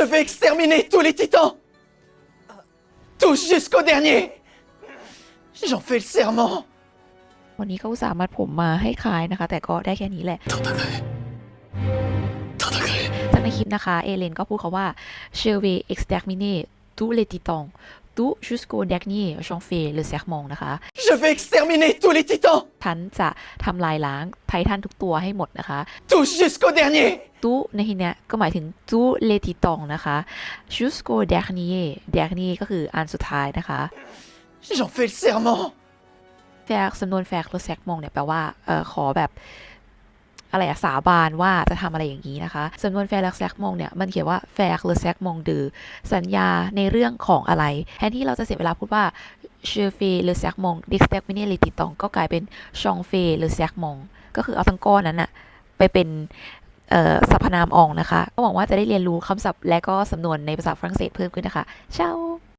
Je vais exterminer tous les titans Tous jusqu'au dernier J'en fais le serment วันนี้เขาอุตสามารถผมมาให้คลายนะคะ แต่ก็ได้แค่นี้แหละ จากในคลิปนะคะ เอเลนก็พูดเขาว่า Je vais exterminer tous les titans tout jusqu'au dernier j'en fais le serment นะคะ Je vais exterminer tous les titans ฉันจะทำลายล้างไททันทุกตัวให้หมดนะคะ Tous jusqu'au dernier ตู้ในที่เนี้ยก็หมายถึงตู้เลติตองนะคะ jusqu'au dernier dernier ก็คืออันสุดท้ายนะคะ J'en fais le serment แฟกสำนวนแฟกหรือแซกมองเนี่ยแปลว่าเออขอแบบ อะไรอะสาบานว่าจะทำอะไรอย่างนี้นะคะสำนวนแฟกและแซกมองเนี่ยมันเขียนว่าแฟกหรือแซกมองดือสัญญาในเรื่องของอะไรแทนที่เราจะเสียเวลาพูดว่าเชฟเฟหรือแซกมองดิสแตกมิเนลิติตองก็กลายเป็นชองเฟหรือแซกมองก็คือเอาทั้งก้อนนั้นอะไปเป็นสรรพนามอองนะคะก็หวังว่าจะได้เรียนรู้คำศัพท์และก็สำนวนในภาษาฝรั่งเศสเพิ่มขึ้นนะคะเช้า